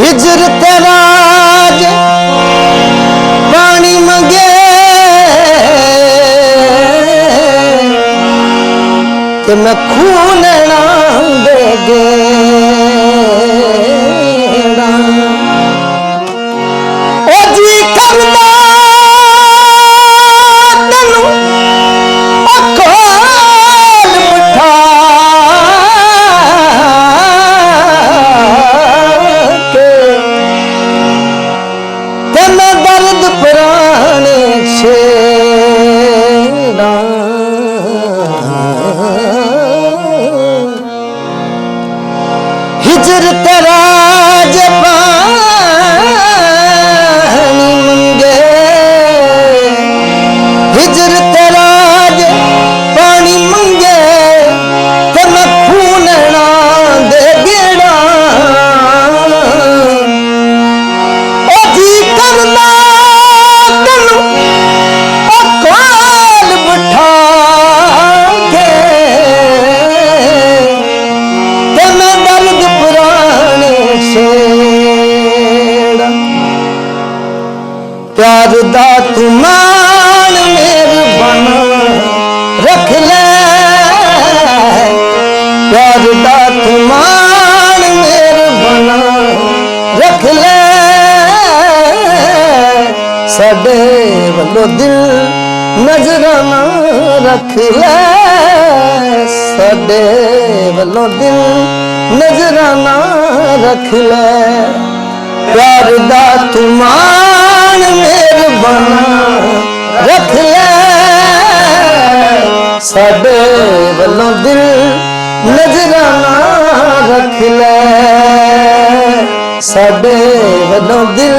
ਹਿਜਰ ਤੇਰਾ ਰਾਜ ਪਾਣੀ ਮੰਗੇ। ਤੇ ਮੈਂ ਖੂਨ ਨਾ ਦੇ ਪਿਆਰ ਦਾ ਤੂੰ ਮਾਨ ਮਿਹਰਬਾਨ। ਰੱਖ ਲੈ। ਪਿਆਰ ਦਾ ਤੂੰ ਮਾਣ ਮਿਹਰਬਾਨ। ਰੱਖ ਲੈ। ਸਾਡੇ ਵੱਲੋਂ ਦਿਲ ਨਜ਼ਰਾਨਾ ਰੱਖ ਲੈ। ਸਾਡੇ ਵੱਲੋਂ ਦਿਲ ਨਜ਼ਰਾਨਾ ਰੱਖ ਲੈ। ਪਿਆਰ ਦਾ ਤੂੰ ਸਾਡੇ ਵੱਲੋਂ ਦਿਲ ਨਜ਼ਰਾਨਾ ਰੱਖ ਲੈ। ਸਾਡੇ ਵੱਲੋਂ ਦਿਲ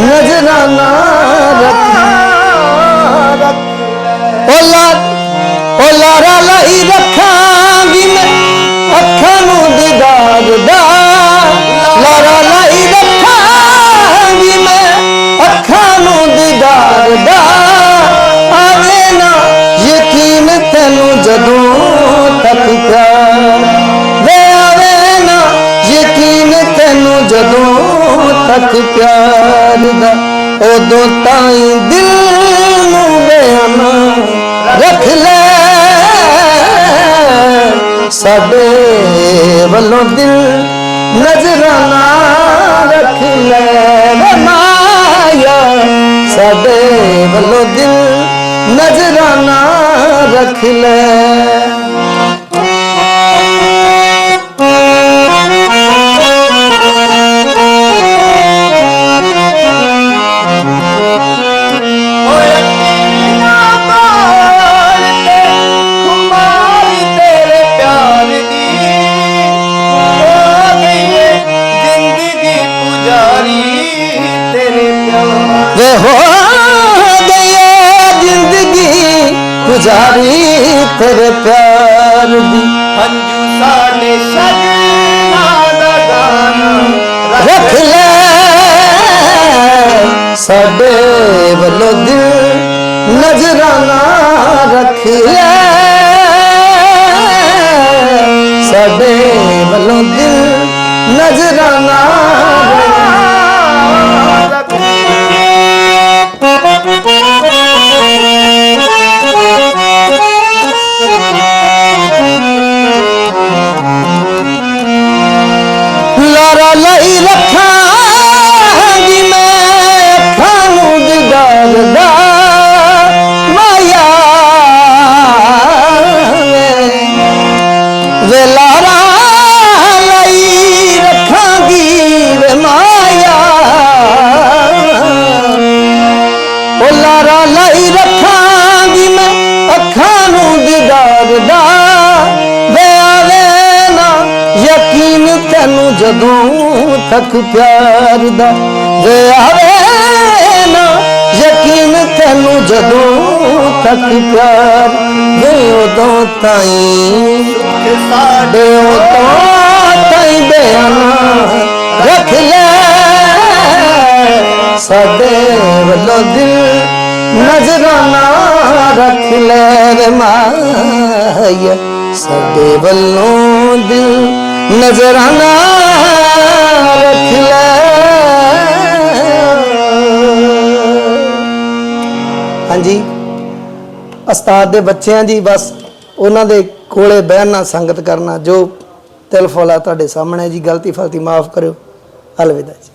ਨਜ਼ਰਾਨਾ ਰੱਖ ਓ ਓ ਜਦੋਂ ਤੱਕ ਪਿਆਰ ਦਾ, ਉਦੋਂ ਤਾਈਂ ਦਿਲ ਨੂੰ ਬਿਆਨਾ ਰੱਖ ਲੈ। ਸਾਡੇ ਵੱਲੋਂ ਦਿਲ ਨਜ਼ਰਾਨਾ ਰੱਖ ਲੈ। ਮਾਇਆ ਸਾਡੇ ਵੱਲੋਂ ਦਿਲ ਨਜ਼ਰਾਨਾ ਰੱਖ ਲੈ। ਗੁਜ਼ਾਰੀ ਤੇਰੇ ਪਿਆਰ ਦੀ। ਰੱਖ ਲੈ। ਸਾਡੇ ਵੱਲੋਂ ਦਿਲ ਨਜ਼ਰਾਨਾ ਰੱਖ ਲੈ। ਸਾਡੇ ਵੱਲੋਂ ਦਿਲ ਨਜ਼ਰਾਨਾ ਤੱਕ ਪਿਆਰ ਦਾ ਵੇ ਆਵੇ ਨਾ ਯਕੀਨ ਤੈਨੂੰ ਜਦੋਂ ਤੱਕ ਪਿਆਰ ਵੇ ਉਦੋਂ ਤਾਈਂ ਸਾਡੇ ਉਦੋਂ ਤਾਈ ਬਿਆਨਾ ਰੱਖ ਲੈ। ਸਾਡੇ ਵੱਲੋਂ ਦਿਲ ਨਜ਼ਰਾਨਾ ਰੱਖ ਲੈ ਵੇ ਮਾਇਆ। ਸਾਡੇ ਵੱਲੋਂ ਦਿਲ ਨਜ਼ਰਾਨਾ ਰੱਖ ਲੈ ਹਾਂਜੀ। ਉਸਤਾਦ ਦੇ ਬੱਚਿਆਂ ਜੀ ਬਸ ਉਹਨਾਂ ਦੇ ਕੋਲੇ ਬਹਿਣਾ, ਸੰਗਤ ਕਰਨਾ, ਜੋ ਤਿਲ ਫੁਲਾ ਤੁਹਾਡੇ ਸਾਹਮਣੇ ਜੀ, ਗਲਤੀ ਫਲਤੀ ਮਾਫ ਕਰਿਓ। ਅਲਵਿਦਾ ਜੀ।